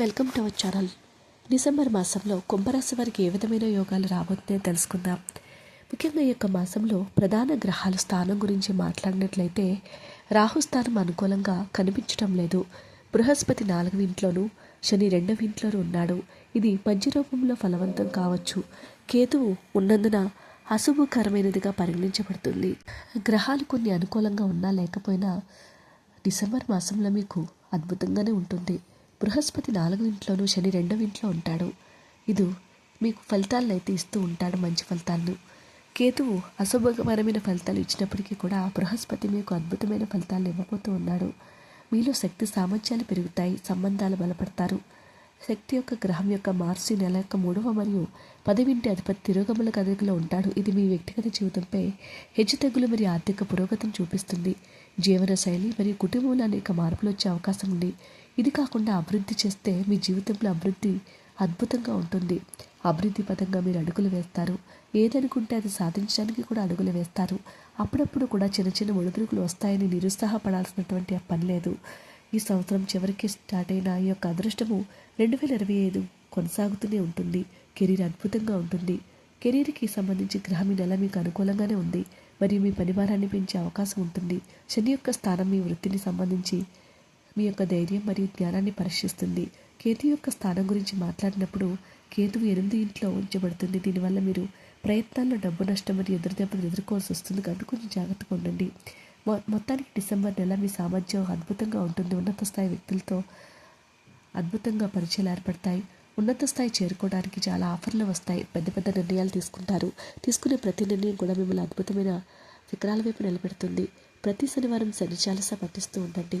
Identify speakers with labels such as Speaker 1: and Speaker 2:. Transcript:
Speaker 1: Welcome to our channel. December మాసంలో కుంభరాశి వారికి ఏ విధమైన యోగాలు రాబోతున్నాయో తెలుసుకుందాం. ముఖ్యంగా ఈ యొక్క మాసంలో ప్రధాన గ్రహాల స్థానం గురించి మాట్లాడినట్లయితే రాహు స్థానం అనుకూలంగా కనిపించడం లేదు. బృహస్పతి నాలుగవ ఇంట్లోనూ శని రెండవ ఇంట్లోనూ ఉన్నాడు. ఇది పంచరూపంలో ఫలవంతం కావచ్చు. కేతువు ఉన్నందున అశుభకరమైనదిగా పరిగణించబడుతుంది. గ్రహాలు కొన్ని అనుకూలంగా ఉన్నా లేకపోయినా డిసెంబర్ మాసంలో మీకు అద్భుతంగానే ఉంటుంది. బృహస్పతి నాలుగవ ఇంట్లోనూ శని రెండవ ఇంట్లో ఉంటాడు. ఇది మీకు ఫలితాలను అయితే ఇస్తూ ఉంటాడు మంచి ఫలితాలను కేతువు అశుభకరమైన ఫలితాలు ఇచ్చినప్పటికీ కూడా బృహస్పతి మీకు అద్భుతమైన ఫలితాలను ఇవ్వబోతూ ఉన్నాడు. మీలో శక్తి సామర్థ్యాలు పెరుగుతాయి సంబంధాలు బలపడతారు. శక్తి యొక్క గ్రహం యొక్క మార్చి నెల యొక్క మూడవ మరియు పదవింటి అధిపతి తిరోగమల కదలికలో ఉంటాడు. ఇది మీ వ్యక్తిగత జీవితంపై హెచ్చుతగ్గులు మరియు ఆర్థిక పురోగతిని చూపిస్తుంది. జీవన శైలి మరియు కుటుంబంలో అనేక మార్పులు వచ్చే అవకాశం ఉంది. ఇది కాకుండా అభివృద్ధి చేస్తే మీ జీవితంలో అభివృద్ధి అద్భుతంగా ఉంటుంది. అభివృద్ధి పదంగా మీరు అడుగులు వేస్తారు. ఏదనుకుంటే అది సాధించడానికి కూడా అడుగులు వేస్తారు. అప్పుడప్పుడు కూడా చిన్న చిన్న ఒడిదుడుకులు వస్తాయని నిరుత్సాహపడాల్సినటువంటి పని లేదు. ఈ సంవత్సరం చివరికి స్టార్ట్ అయిన ఈ యొక్క అదృష్టము రెండు వేల ఇరవై ఐదు కొనసాగుతూనే ఉంటుంది. కెరీర్ అద్భుతంగా ఉంటుంది. కెరీర్కి సంబంధించి గ్రహం ఈ నెల మీకు అనుకూలంగానే ఉంది. మరియు మీ పనిభారాన్ని పెంచే అవకాశం ఉంటుంది. శని యొక్క స్థానం మీ వృత్తిని సంబంధించి మీ యొక్క ధైర్యం మరియు జ్ఞానాన్ని పరీక్షిస్తుంది. కేతు యొక్క స్థానం గురించి మాట్లాడినప్పుడు కేతువు ఎనిమిది ఇంట్లో ఉంచబడుతుంది. దీనివల్ల మీరు ప్రయత్నాల్లో డబ్బు నష్టం మరియు ఎదురు దెబ్బలు ఎదుర్కోవాల్సి వస్తుంది. కనుక కొంచెం జాగ్రత్తగా ఉండండి. మొ మొత్తానికి డిసెంబర్ నెల మీ సామర్థ్యం అద్భుతంగా ఉంటుంది. ఉన్నత స్థాయి వ్యక్తులతో అద్భుతంగా పరిచయాలు ఏర్పడతాయి. ఉన్నత స్థాయి చేరుకోవడానికి చాలా ఆఫర్లు వస్తాయి. పెద్ద పెద్ద నిర్ణయాలు తీసుకుంటారు. తీసుకునే ప్రతి నిర్ణయం కూడా మిమ్మల్ని అద్భుతమైన శిఖరాల వైపు నిలబెడుతుంది. ప్రతి శనివారం శని చాలస పట్టిస్తూ ఉండండి.